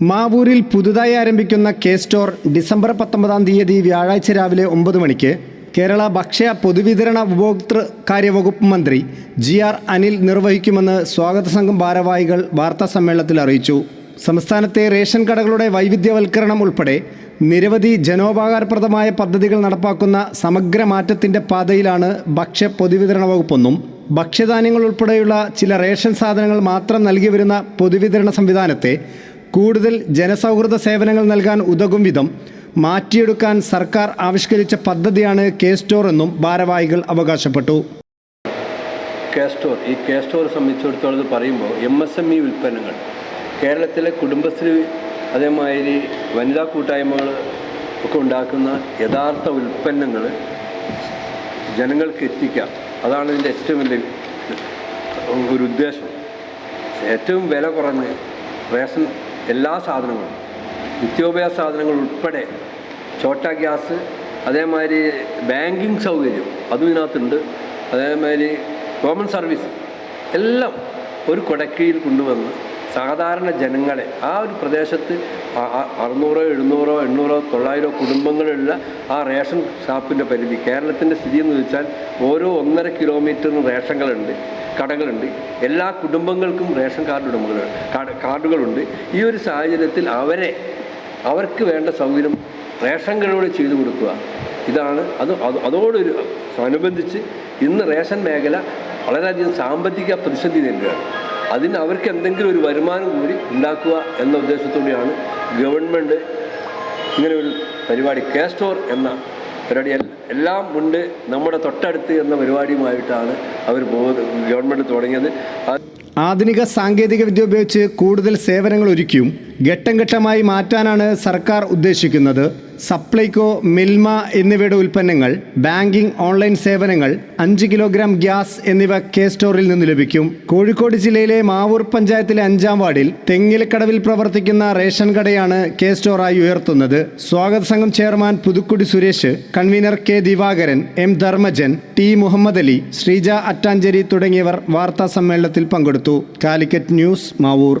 മാവൂരിൽ പുതുതായി ആരംഭിക്കുന്ന K store December പത്തൊമ്പതാം തീയതി വ്യാഴാഴ്ച രാവിലെ ഒമ്പത് മണിക്ക് കേരള ഭക്ഷ്യ പൊതുവിതരണ ഉപഭോക്തൃ കാര്യവകുപ്പ് മന്ത്രി ജി ആർ അനിൽ നിർവഹിക്കുമെന്ന് സ്വാഗത സംഘം ഭാരവാഹികൾ വാർത്താ സമ്മേളനത്തിൽ അറിയിച്ചു. സംസ്ഥാനത്തെ റേഷൻ കടകളുടെ വൈവിധ്യവൽക്കരണം ഉൾപ്പെടെ നിരവധി ജനോപകാരപ്രദമായ പദ്ധതികൾ നടപ്പാക്കുന്ന സമഗ്ര മാറ്റത്തിന്റെ പാതയിലാണ് ഭക്ഷ്യ പൊതുവിതരണ വകുപ്പെന്നും ഭക്ഷ്യധാന്യങ്ങൾ ഉൾപ്പെടെയുള്ള ചില റേഷൻ സാധനങ്ങൾ മാത്രം നൽകി വരുന്ന പൊതുവിതരണ സംവിധാനത്തെ കൂടുതൽ ജനസൗഹൃദ സേവനങ്ങൾ നൽകാൻ ഉതകും വിധം മാറ്റിയെടുക്കാൻ സർക്കാർ ആവിഷ്കരിച്ച പദ്ധതിയാണ് കെ സ്റ്റോർ എന്നും ഭാരവാഹികൾ അവകാശപ്പെട്ടു. കെ സ്റ്റോർ ഈ കെ സ്റ്റോർ സംബന്ധിച്ചിടത്തോളം പറയുമ്പോൾ എം എസ് എം ഇ ഉൽപ്പന്നങ്ങൾ. കേരളത്തിലെ കുടുംബശ്രീ അതേമാതിരി വനിതാ കൂട്ടായ്മകൾ ഒക്കെ ഉണ്ടാക്കുന്ന യഥാർത്ഥ ഉൽപ്പന്നങ്ങൾ ജനങ്ങൾക്ക് എത്തിക്കാം. അതാണ് ഇതിന്റെ ഏറ്റവും വലിയ ഒരു ഉദ്ദേശം. ഏറ്റവും വില കുറഞ്ഞ് റേഷൻ എല്ലാ സാധനങ്ങളും നിത്യോപയോഗ സാധനങ്ങൾ ഉൾപ്പെടെ ചോട്ട ഗ്യാസ് അതേമാതിരി ബാങ്കിങ് സൗകര്യം അതും ഇതിനകത്തുണ്ട്. അതേമാതിരി കോമൺ സർവീസ് എല്ലാം ഒരു കൊടക്കീഴിൽ കൊണ്ടുവന്ന് സാധാരണ ജനങ്ങളെ ആ ഒരു പ്രദേശത്ത് അറുന്നൂറോ എഴുന്നൂറോ എണ്ണൂറോ തൊള്ളായിരോ കുടുംബങ്ങളുള്ള ആ റേഷൻ ഷാപ്പിന്റെ പരിധി കേരളത്തിന്റെ സ്ഥിതി എന്ന് വെച്ചാൽ ഓരോ ഒന്നര കിലോമീറ്ററിന് റേഷനുകളുണ്ട് കടകളുണ്ട്. എല്ലാ കുടുംബങ്ങൾക്കും റേഷൻ കാർഡ് ഉടമകൾ കാർഡ് കാർഡുകളുണ്ട്. ഈ ഒരു സാഹചര്യത്തിൽ അവരെ അവർക്ക് വേണ്ട സൗകര്യം റേഷൻ കടയോട് ചെയ്തു കൊടുക്കുക. ഇതാണ്. അത് അതോടൊരു അനുബന്ധിച്ച് ഇന്ന് റേഷൻ മേഖല വളരെയധികം സാമ്പത്തിക പ്രതിസന്ധി നേരിടുകയാണ്. അതിന് അവർക്ക് എന്തെങ്കിലും ഒരു വരുമാനം കൂടി ഉണ്ടാക്കുക എന്ന ഉദ്ദേശത്തോടെയാണ് ഗവൺമെന്റ് ഇങ്ങനെ ഒരു പരിപാടി കെ സ്റ്റോർ എന്ന പരിപാടി എല്ലാം ഉണ്ട്. നമ്മുടെ തൊട്ടടുത്ത് എന്ന പരിപാടിയുമായിട്ടാണ് അവർ പോകുന്നത്. ഗവൺമെന്റ് തുടങ്ങിയത്. ആധുനിക സാങ്കേതിക വിദ്യ ഉപയോഗിച്ച് കൂടുതൽ സേവനങ്ങൾ ഒരുക്കിയും ഘട്ടം ഘട്ടമായി മാറ്റാനാണ് സർക്കാർ ഉദ്ദേശിക്കുന്നത്. സപ്ലൈകോ മിൽമ എന്നിവയുടെ ഉൽപ്പന്നങ്ങൾ ബാങ്കിംഗ് ഓൺലൈൻ സേവനങ്ങൾ അഞ്ച് കിലോഗ്രാം ഗ്യാസ് എന്നിവ കെ സ്റ്റോറിൽ നിന്ന് ലഭിക്കും. കോഴിക്കോട് ജില്ലയിലെ മാവൂർ പഞ്ചായത്തിലെ അഞ്ചാം വാർഡിൽ തെങ്ങിലക്കടവിൽ പ്രവർത്തിക്കുന്ന റേഷൻ കടയാണ് കെ സ്റ്റോറായി ഉയർത്തുന്നത്. സ്വാഗത സംഘം chairman Puthukkudi Suresh convener K Divakaran M Dharmajan T Muhammad Ali Sreeja Attanchery തുടങ്ങിയവർ വാർത്താ സമ്മേളനത്തിൽ പങ്കെടുത്തു. കാലിക്കറ്റ് ന്യൂസ് മാവൂർ.